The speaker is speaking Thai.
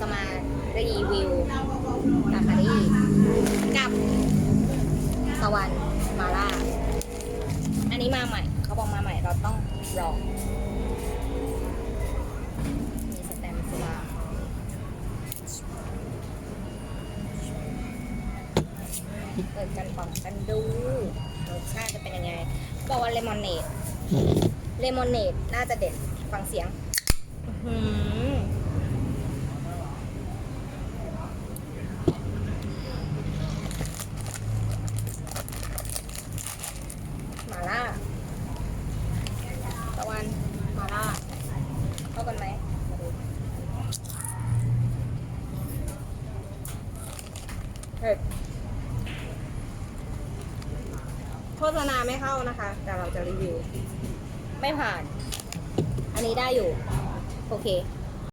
จะมารีวิวราคาดีกับสวรรค์มาล่า อันนี้มาใหม่ เขาบอกมาใหม่เราต้องรอมีสแตมป์สุราเปิดกันปองกันดูรสชาติจะเป็นยังไง บอกว่าเลมอนเนดเลมอนเนดน่าจะเด็ดฟังเสียง อื้อหือหมาล่าตะวันหมาล่าเข้ากันไหมมาดู เฮ้ยโฆษณาไม่เข้านะคะ แต่เราจะรีวิว ไม่ผ่าน อันนี้ได้อยู่ โอเค